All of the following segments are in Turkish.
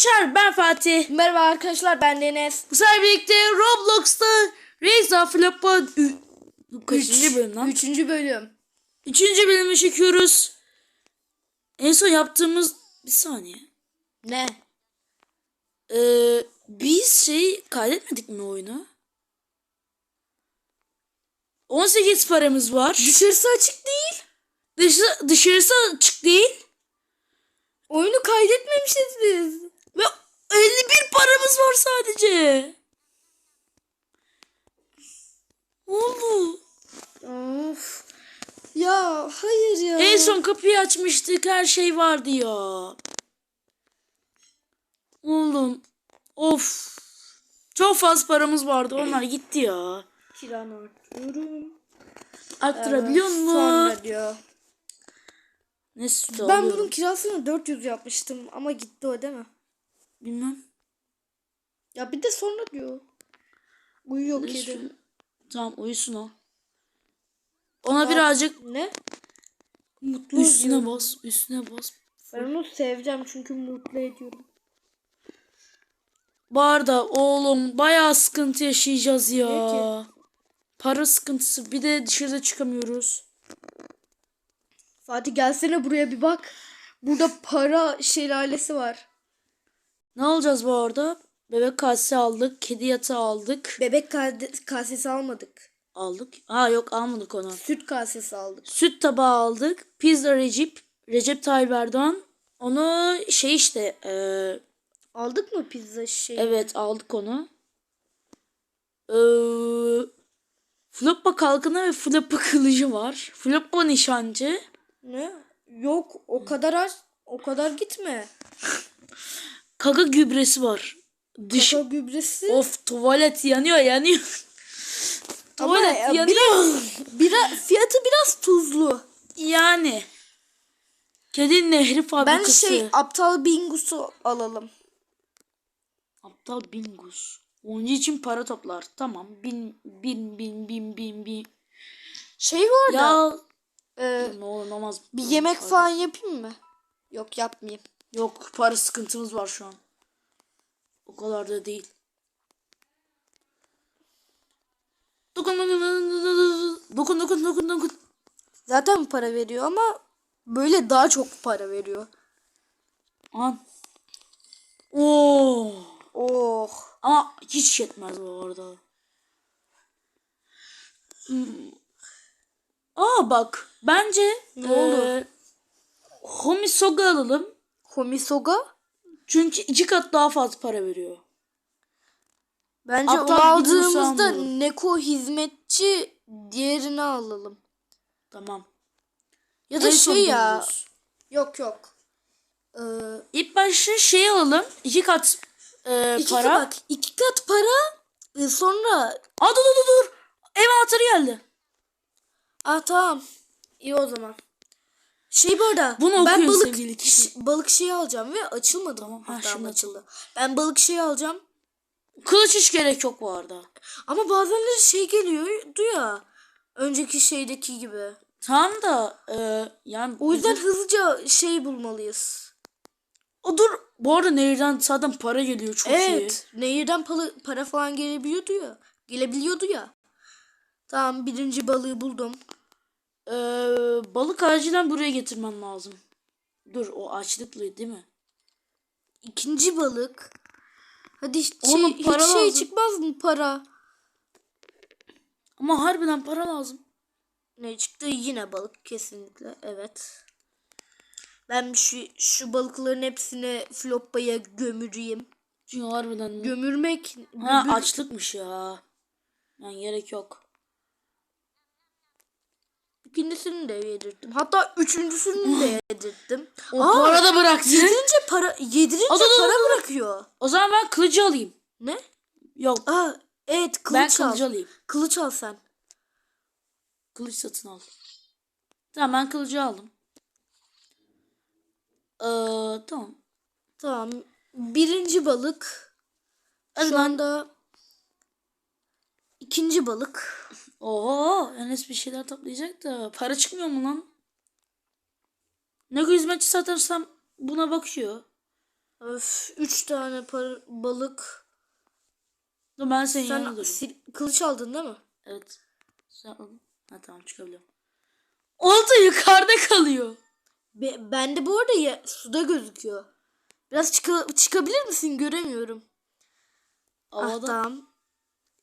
arkadaşlar ben Fatih. Merhaba arkadaşlar ben Deniz. Bu sefer birlikte Roblox'ta Reza Flop'a bu kaçıncı bölüm lan? Üçüncü bölüm. Üçüncü bölümü çekiyoruz. En son yaptığımız bir saniye. Ne? Ee, biz şey kaydetmedik mi oyunu? 18 paramız var. Dışarısı açık değil. Dışı, dışarısı açık değil. Oyunu kaydetmemişiz biz. Ve 51 paramız var sadece. Oldu? Of. Ya hayır ya. En son kapıyı açmıştık her şey vardı ya. Oğlum. Of. Çok fazla paramız vardı onlar gitti ya. Kiranı arttırıyorum. Arttırabiliyor Ee, mu? Sonra diyor. Ne sütü Ben alıyorum. bunun kirasını 400 yapmıştım ama gitti o değil mi? Bilmem. Ya bir de sonra diyor. Uyuyor kedi. sütü- Tamam uyusun o. Ona birazcık Ne? Mutlu üstüne ediyorum. bas. Üstüne bas. Ben onu seveceğim çünkü mutlu ediyorum. Bu arada oğlum bayağı sıkıntı yaşayacağız ya. Para sıkıntısı. Bir de dışarıda çıkamıyoruz. Fatih gelsene buraya bir bak. Burada para şelalesi var. Ne alacağız bu arada? Bebek kasesi aldık. Kedi yatağı aldık. Bebek kasesi almadık. Aldık. Ha yok almadık onu. Süt kasesi aldık. Süt tabağı aldık. Pizza Recep. Recep Tayyip Erdoğan. Onu şey işte. eee, Aldık mı pizza şey? evet aldık onu. Eee Floppa kalkanı ve Floppa kılıcı var. Floppa nişancı. Ne? Yok o kadar az o kadar gitme. Kaka gübresi var. Dış Kaka gübresi. Of tuvalet yanıyor yanıyor. Ama tuvalet ya yanıyor. biraz, biraz fiyatı biraz tuzlu. Yani. Kedi nehri Ben fabrikası. şey aptal bingusu alalım. Aptal bingus. Oyuncu için para toplar. Tamam. Bin bin bin bin bin bin. Şey var da Ya e, ne olur ne olmaz. bir yemek falan yapayım mı? Yok yapmayayım. Yok para sıkıntımız var şu an. O kadar da değil. Dokun dokun dokun dokun dokun dokun. Zaten para veriyor ama böyle daha çok para veriyor. An. Oo. Oh. Ama hiç yetmez bu arada. Hmm. Aa bak bence Ne oldu? eee, Homisoga alalım. Komisoga? Çünkü iki kat daha fazla para veriyor. Bence Aptal onu aldığımızda. Neko hizmetçi diğerini alalım. Tamam. Ya da En şey ya. buluruz. Yok yok. Ee, İlk başta şey alalım. iki kat eee, iki para. kat, bak, iki kat para e, sonra Aa dur dur dur dur. Ev anahtarı geldi. ah tamam iyi o zaman. Şey bu arada Bunu ben balık kişi. balık şeyi alacağım ve açılmadı. Tamam, ha, şimdi açıldı. Ben balık şeyi alacağım. Kılıç hiç gerek yok bu arada. Ama bazenleri şey geliyor ya. Önceki şeydeki gibi. Tamam da eee, yani O yüzden hızlıca şey bulmalıyız. o dur. Bu arada nehirden zaten para geliyor çok iyi. Evet. Nehirden para, para falan gelebiliyordu ya. Gelebiliyordu ya. Tamam birinci balığı buldum. Ee, balık acilen buraya getirmen lazım. Dur o açlıklı değil mi? İkinci balık. Hadi hiç, Oğlum, hiç para şey lazım. çıkmaz mı para? Ama harbiden para lazım. Ne çıktı? Yine balık kesinlikle. Evet. Ben şu, şu balıkların hepsini floppaya gömüreyim. Çünkü harbiden Gömürmek ha, gömür- açlıkmış ya. Yani gerek yok. İkincisini de yedirttim. Hatta üçüncüsünü de yedirttim. O Aa, para da bıraktı. Yedirince para yedirince Aa, dur, dur, para dur, bırakıyor. O zaman ben kılıcı alayım. Ne? Yok Aa evet ben kılıç al. kılıcı alayım. Kılıç al sen. Kılıç satın al. Tamam ben kılıcı aldım. Ee, tamam. Tamam. Birinci balık. Şu anda ikinci balık. Oho Enes bir şeyler toplayacak da para çıkmıyor mu lan? Ne hizmetçi satarsam buna bakıyor. Öf, üç tane para, balık. Dur ben senin Sen yanına sil- kılıç aldın değil mi? Evet. Sen aldın. Ha tamam çıkabiliyorum. Olta yukarıda kalıyor. Be, bende bu arada ya, suda gözüküyor. Biraz çıka- çıkabilir misin? Göremiyorum. Ah Havada. tamam.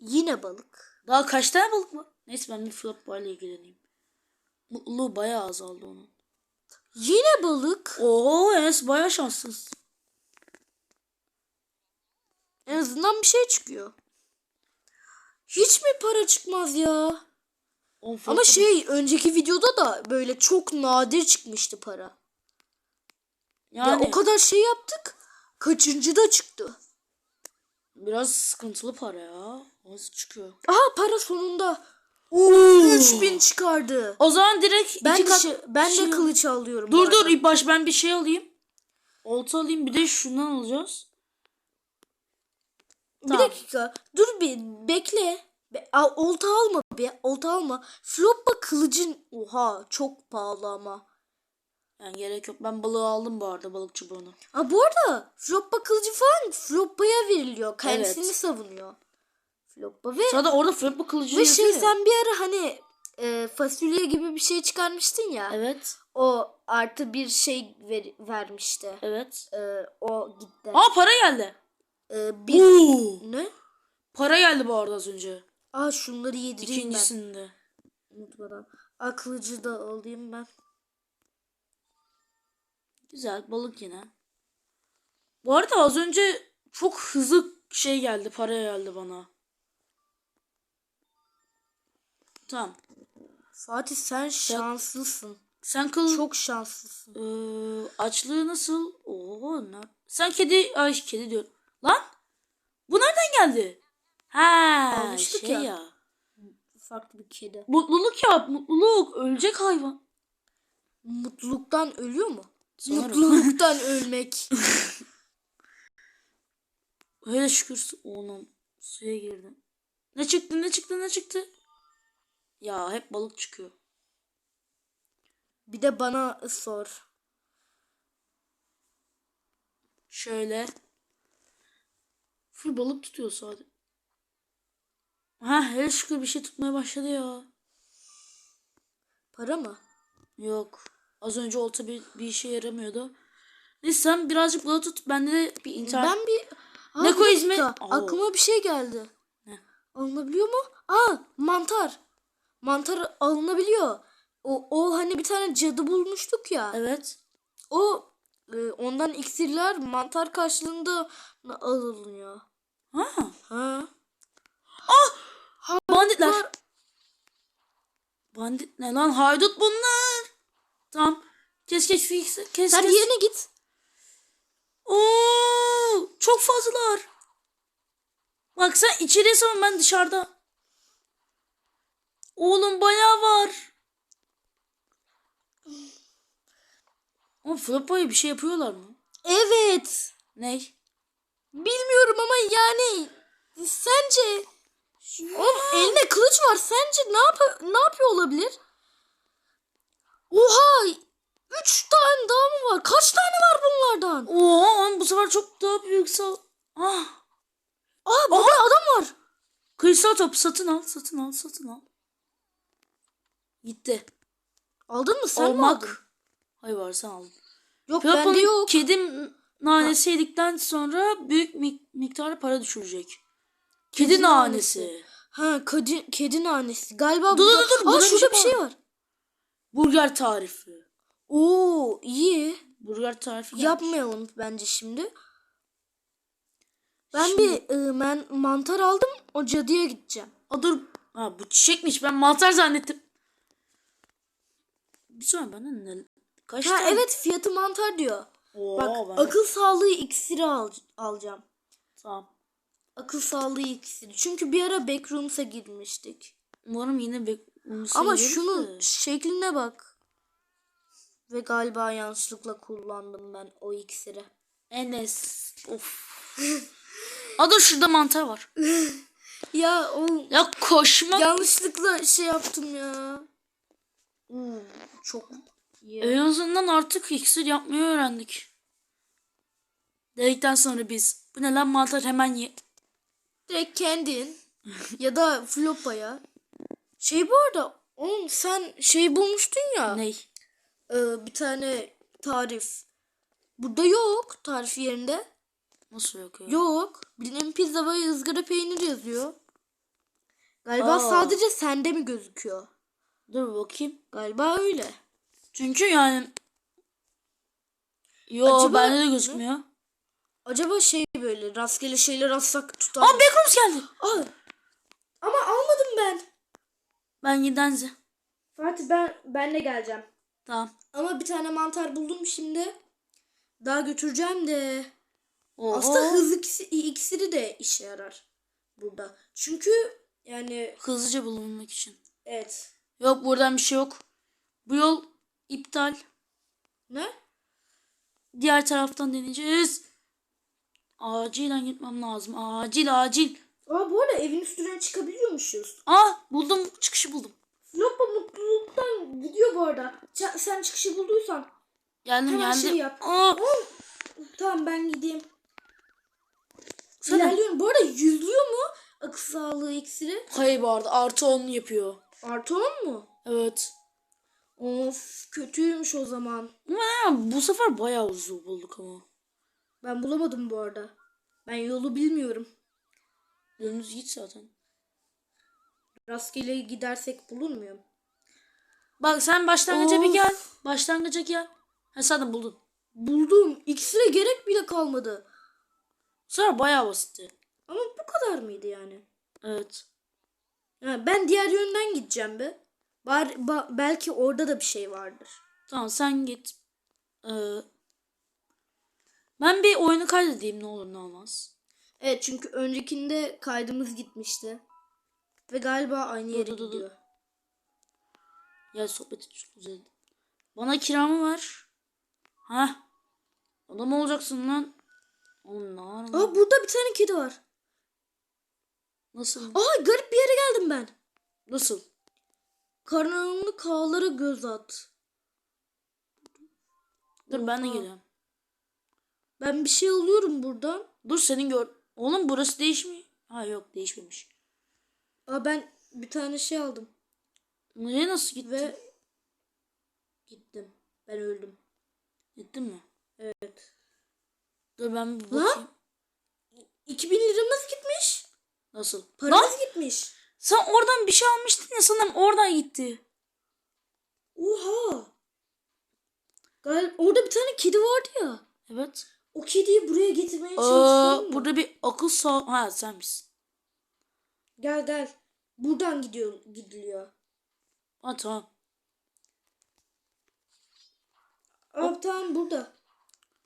Yine balık. Daha kaç tane balık var? Neyse ben bir flop ile ilgileneyim. Mutluluğu bayağı azaldı onun. Yine balık. Oo Enes bayağı şanssız. En azından bir şey çıkıyor. Hiç mi para çıkmaz ya? Ama şey önceki videoda da böyle çok nadir çıkmıştı para. Ya yani o kadar şey yaptık. Kaçıncı da çıktı. biraz sıkıntılı para ya. Nasıl çıkıyor? Aha para sonunda. Oo. 3000 çıkardı. O zaman direkt Ben iki kat şey- ben şey- de kılıç alıyorum. Dur dur ilk baş ben bir şey alayım. Olta alayım bir de şundan alacağız. Bir Tamam. dakika. Dur bir bekle. Be, al, olta alma be. Olta alma. Floppa kılıcın. Oha çok pahalı ama. Yani gerek yok. Ben balığı aldım bu arada balık çubuğunu. Ha bu arada Floppa kılıcı falan Floppa'ya veriliyor. Kendisini Evet. savunuyor. Floppa ve Sonra orada floppa kılıcı ve şey ya. sen bir ara hani e, fasulye gibi bir şey çıkarmıştın ya. Evet. O artı bir şey ver, vermişti. Evet. E, o gitti. Aa para geldi. E, bir Oo. ne? Para geldi bu arada az önce. Aa şunları yedireyim ben. İkincisinde. Unutmadan. Aa kılıcı da alayım ben. Güzel balık yine. Bu arada az önce çok hızlı şey geldi. Para geldi bana. Tamam. Fatih sen şanslısın. Sen kıl... Çok şanslısın. Ee, açlığı nasıl? Oo, ne? Sen kedi... Ay kedi diyor. Lan! Bu nereden geldi? Ha, Almıştık şey ya. ya. Farklı bir kedi. Mutluluk yap, mutluluk. Ölecek hayvan. Mutluluktan ölüyor mu? Sanırım. Mutluluktan ölmek. Hele şükür oğlum suya girdim. Ne çıktı, ne çıktı, ne çıktı? Ya hep balık çıkıyor. Bir de bana sor. Şöyle. Full balık tutuyor sadece. Ha hele şükür bir şey tutmaya başladı ya. Para mı? Yok. Az önce olta bir, bir işe yaramıyordu. Neyse sen birazcık balık tut. Bende de bir internet... Ben bir... Aa, Ne dakika. Oo. Aklıma bir şey geldi. Ne? Alınabiliyor mu? Aa mantar. Mantar alınabiliyor. O, o hani bir tane cadı bulmuştuk ya. Evet. O e, ondan iksirler mantar karşılığında alınıyor. Ha. Ha. Banditler. Bunlar- Bandit ne lan? Haydut bunlar. Tamam. Kes kes kes kes. Sen kes. yerine git. Oo, çok fazlalar. Bak sen içeriye ben dışarıda. Oğlum bayağı var. O Floppa'ya bir şey yapıyorlar mı? Evet. Ney? Bilmiyorum ama yani sence Oğlum elinde kılıç var. Sence ne yap ne yapıyor olabilir? Oha! Üç tane daha mı var? Kaç tane var bunlardan? Oo, oğlum bu sefer çok daha büyük sal. Ah. Aa burada adam var. Kristal topu satın al, satın al, satın al. Gitti. Aldın mı sen mi aldın? Olmak. Hayır var sen aldın. Yok Floppa'nın bende yok. kedi nanesi yedikten sonra büyük mik- miktarda para düşürecek. Kedi, Kedi nanesi. Ha kedi, kedi nanesi. Galiba Dur, burada... dur, dur, Aa şurada bir şey şey var. Burger tarifi. Oo iyi. Burger tarifi gelmiş. Yapmayalım bence şimdi. Ben Şimdi- bir e, ben mantar aldım. O cadıya gideceğim. Aa, dur. Ha, bu çiçekmiş. Ben mantar zannettim. Bir sonra bana ne? Kaç Ha tane? evet fiyatı mantar diyor. Oo, Bak ben- akıl sağlığı iksiri al, alacağım. Tamam. Akıl sağlığı iksiri. Çünkü bir ara backrooms'a girmiştik. Umarım yine bunu Ama severiz şunu de. şekline bak. Ve galiba yanlışlıkla kullandım ben o iksiri. Enes. Of. Dur şurada mantar var. Ya o Ya koşma. yanlışlıkla şey yaptım ya. Hmm, çok iyi. En azından artık iksir yapmayı öğrendik. Dedikten sonra biz bu ne lan mantar hemen ye. Direkt kendin ya da Floppa'ya. Şey bu arada oğlum sen şey bulmuştun ya. Ney? e, bir tane tarif. Burada yok tarif yerinde. Nasıl yok ya? Yok. Bildiğin pizza ve ızgara peynir yazıyor. Galiba Aa. sadece sende mi gözüküyor? Dur bakayım. Galiba öyle. Çünkü yani Yo Acaba- bende de gözükmüyor. Acaba şey böyle rastgele şeyler atsak tutar. Aa Backrooms geldi. Aa, ama almadım ben. Ben gidenze. Fatih ben ben de geleceğim. Tamam. Ama bir tane mantar buldum şimdi. Daha götüreceğim de. Oho. Aslında hız iksiri, iksiri de işe yarar burada. Çünkü yani Hızlıca bulunmak için. evet. Yok buradan bir şey yok. Bu yol iptal. Ne? Diğer taraftan deneyeceğiz. Acilen gitmem lazım. Acil acil. Aa bu arada evin üstüne çıkabiliyormuşuz. Ah buldum çıkışı buldum. Floppa mutluluktan gidiyor bu arada. Ça- sen çıkışı bulduysan. Geldim Hemen geldim. şey yap. Aa, Tamam ben gideyim. Sen- İlerliyorum. Bu arada yüzüyor mu akıl sağlığı iksiri? hayır bu arada artı 10 yapıyor. Artı 10 mu? Evet. Of kötüymüş o zaman. Ama ya, bu sefer bayağı uzun bulduk ama. Ben bulamadım bu arada. Ben yolu bilmiyorum. Dönümüz git zaten. Rastgele gidersek bulur muyum? Bak sen başlangıca bir Of. gel. Başlangıca gel. Ha sen de buldun. Buldum. İksire gerek bile kalmadı. Sonra bayağı basitti. Ama bu kadar mıydı yani? Evet. Ben diğer yönden gideceğim be. Bari, ba- belki orada da bir şey vardır. Tamam sen git. Ee, ben bir oyunu kaydedeyim ne olur ne olmaz. Evet çünkü öncekinde kaydımız gitmişti. Ve galiba aynı yere dur, dur, dur. gidiyor. Ya sohbeti çok güzeldi. Bana kiramı ver. Ha? Adam olacaksın lan. Onlar? Aa burada bir tane kedi var. Nasıl? Aa garip bir yere geldim ben. Nasıl? Karanlık ağlara göz at. Dur ben de geliyorum. Ben bir şey alıyorum buradan. Dur senin gör. Oğlum burası değişmiyor. Ha yok değişmemiş. Aa ben bir tane şey aldım. Nereye nasıl gittin? Ve gittim. Ben öldüm. Gittin mi? Evet. Dur ben bir Lan? bakayım. 2000 liramız gitmiş. Nasıl? Paramız Lan gitmiş. sen oradan bir şey almıştın ya sanırım oradan gitti. Oha. Gal orada bir tane kedi vardı ya. Evet. O kediyi buraya getirmeye Aa, çalışsam mı? burada bir akıl sağ... Ha senmişsin. Gel gel. Buradan gidiyor gidiliyor. Ha tamam. Aa tamam burada.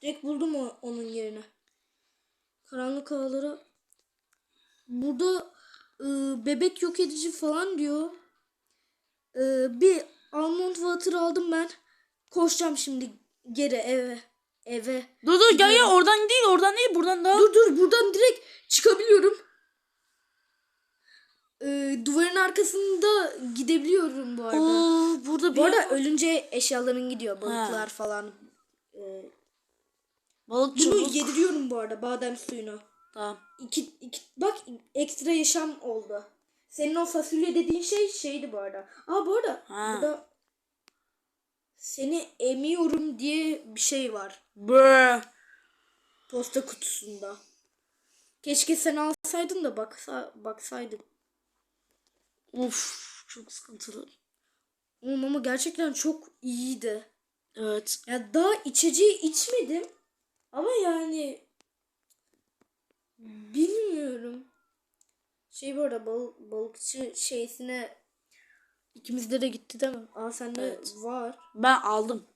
Direkt buldum o, onun yerini. Karanlık ağlara. Burada e, bebek yok edici falan diyor. E, bir almond water aldım ben. Koşacağım şimdi geri eve. Eve. Dur dur gel gel oradan değil oradan değil buradan daha. Dur dur buradan direkt çıkabiliyorum. E, duvarın arkasında gidebiliyorum bu arada. Oo, burada bir Bu arada ölünce eşyaların gidiyor. Balıklar Ha. falan. E, balık Bunu yediriyorum bu arada badem suyunu. Tamam. İki, iki, bak ekstra yaşam oldu. Senin o fasulye dediğin şey şeydi bu arada. Aa bu arada Ha. burada seni emiyorum diye bir şey var. Brr. Posta kutusunda. Keşke sen alsaydın da baksa, baksaydın. Of çok sıkıntılı. Oğlum ama gerçekten çok iyiydi. Evet. Ya daha içeceği içmedim. Ama yani bilmiyorum. Şey bu arada bal, balıkçı şeysine ikimizde de gitti değil mi? Aa sende Evet. var. Ben aldım.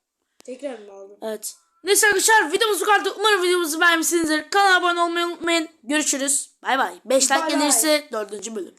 Tekrar mı aldın? Evet. Neyse arkadaşlar videomuz bu kadar. Umarım videomuzu beğenmişsinizdir. Kanala abone olmayı unutmayın. Görüşürüz. Bay bay. 5 like gelirse 4. bölüm.